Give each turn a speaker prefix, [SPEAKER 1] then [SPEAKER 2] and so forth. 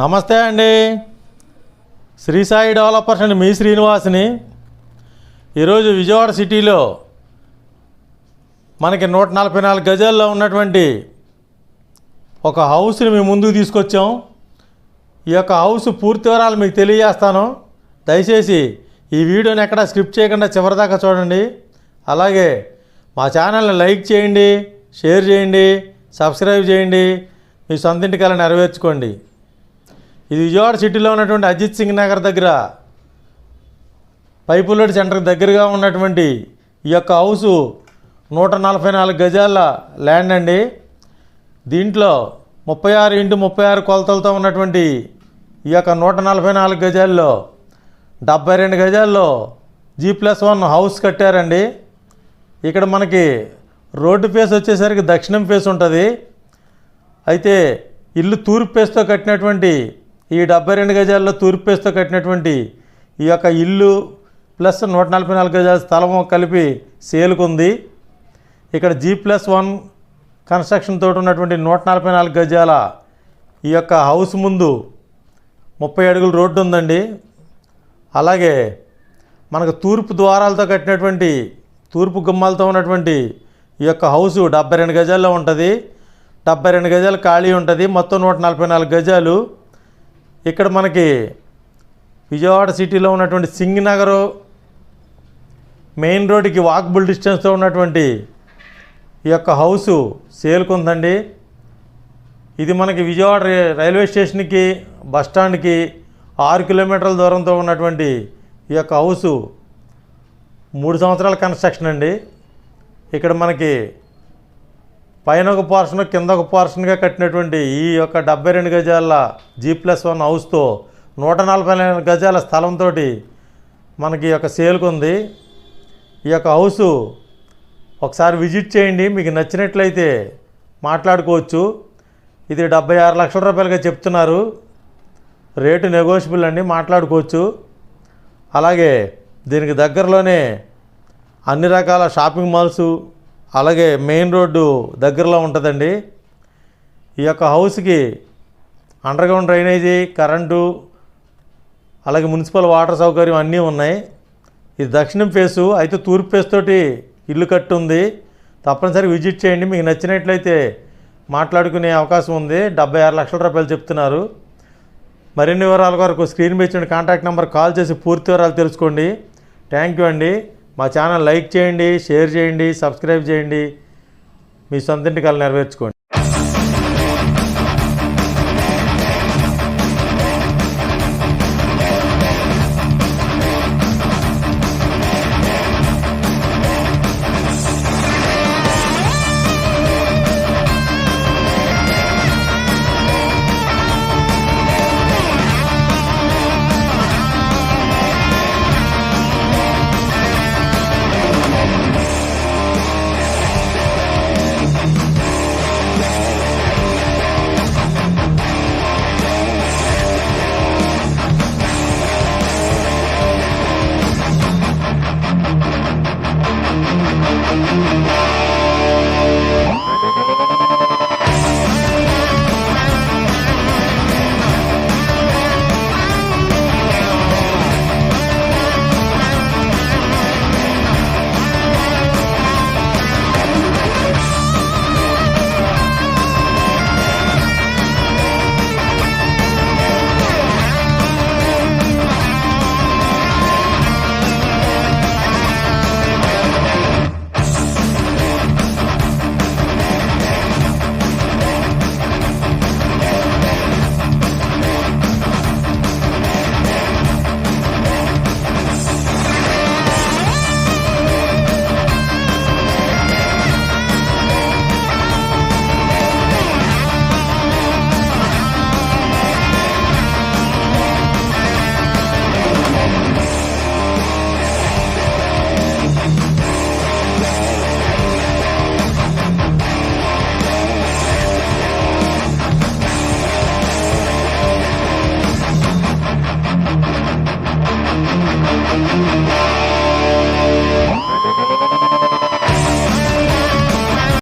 [SPEAKER 1] నమస్తే అండి. శ్రీ సాయి డెవలపర్స్ అండి మీ శ్రీనివాస్ని. ఈరోజు విజయవాడ సిటీలో మనకి నూట నలభై నాలుగు గజాల్లో ఉన్నటువంటి ఒక హౌస్ని మేము ముందుకు తీసుకొచ్చాం. ఈ యొక్క హౌస్ పూర్తి వివరాలు మీకు తెలియజేస్తాను. దయచేసి ఈ వీడియోని ఎక్కడ స్క్రిప్ట్ చేయకుండా చివరిదాకా చూడండి. అలాగే మా ఛానల్ని లైక్ చేయండి షేర్ చేయండి సబ్స్క్రైబ్ చేయండి. మీ సొంత కళ నెరవేర్చుకోండి. ఇది విజయవాడ సిటీలో ఉన్నటువంటి అజిత్ సింగ్ నగర్ దగ్గర. పైపులోడ్ సెంటర్కి దగ్గరగా ఉన్నటువంటి ఈ యొక్క హౌసు నూట నలభై నాలుగు గజాల ల్యాండ్ అండి. దీంట్లో ముప్పై ఆరు ఇంటూ ముప్పై ఆరు కొలతలతో ఉన్నటువంటి ఈ యొక్క నూట నలభై నాలుగు గజాల్లో డెబ్బై రెండు గజాల్లో జీ ప్లస్ వన్ హౌస్ కట్టారండి. ఇక్కడ మనకి రోడ్డు ఫేస్ వచ్చేసరికి దక్షిణం ఫేస్ ఉంటుంది. అయితే ఇల్లు తూర్పు ఫేస్తో కట్టినటువంటి ఈ డెబ్బై రెండు గజాల్లో తూర్పేస్తో కట్టినటువంటి ఈ యొక్క ఇల్లు ప్లస్ నూట నలభై నాలుగు గజాల స్థలము కలిపి సేలుకుంది. ఇక్కడ జీ ప్లస్ వన్ కన్స్ట్రక్షన్ తోటి ఉన్నటువంటి నూట నలభై నాలుగు గజాల ఈ యొక్క హౌస్ ముందు ముప్పై అడుగుల రోడ్డు ఉందండి. అలాగే మనకు తూర్పు ద్వారాలతో కట్టినటువంటి తూర్పు గుమ్మాలతో ఉన్నటువంటి ఈ యొక్క హౌస్ డెబ్బై రెండు గజాల్లో ఉంటుంది. డెబ్బై రెండు గజాలు ఖాళీ ఉంటుంది. మొత్తం నూట నలభై నాలుగు గజాలు ఇక్కడ మనకి విజయవాడ సిటీలో ఉన్నటువంటి సింగనగరు మెయిన్ రోడ్డుకి వాకబుల్ డిస్టెన్స్తో ఉన్నటువంటి ఈ యొక్క హౌసు సేల్కుందండి. ఇది మనకి విజయవాడ రైల్వే స్టేషన్కి బస్ స్టాండ్కి ఆరు కిలోమీటర్ల దూరంతో ఉన్నటువంటి ఈ యొక్క హౌసు మూడు సంవత్సరాల కన్స్ట్రక్షన్ అండి. ఇక్కడ మనకి పైన ఒక పోర్షన్ కింద ఒక పోర్షన్గా కట్టినటువంటి ఈ యొక్క డెబ్బై రెండు గజాల జీ ప్లస్ వన్ హౌస్తో నూట నలభై గజాల స్థలంతో మనకి ఈ యొక్క సేల్కి ఉంది. ఈ యొక్క హౌసు ఒకసారి విజిట్ చేయండి. మీకు నచ్చినట్లయితే మాట్లాడుకోవచ్చు. ఇది డెబ్బై ఆరు లక్షల రూపాయలుగా చెప్తున్నారు. రేటు నెగోషియబుల్ అండి మాట్లాడుకోవచ్చు. అలాగే దీనికి దగ్గరలోనే అన్ని రకాల షాపింగ్ మాల్స్ అలాగే మెయిన్ రోడ్డు దగ్గరలో ఉంటుందండి. ఈ యొక్క హౌస్కి అండర్గ్రౌండ్ డ్రైనేజీ కరెంటు అలాగే మున్సిపల్ వాటర్ సౌకర్యం అన్నీ ఉన్నాయి. ఇది దక్షిణం ఫేసు అయితే తూర్పు ఫేస్ తోటి ఇల్లు కట్టుంది. ఉంది తప్పనిసరి విజిట్ చేయండి. మీకు నచ్చినట్లయితే మాట్లాడుకునే అవకాశం ఉంది. డెబ్బై ఆరు లక్షల రూపాయలు చెప్తున్నారు. మరిన్ని వివరాల కొరకు స్క్రీన్ మీద ఇచ్చిన కాంటాక్ట్ నెంబర్ కాల్ చేసి పూర్తి వివరాలు తెలుసుకోండి. థ్యాంక్ యూ అండి. మా ఛానల్ లైక్ చేయండి షేర్ చేయండి సబ్స్క్రైబ్ చేయండి. మీ సొంత కళ నెరవేర్చుకోండి. Thank you.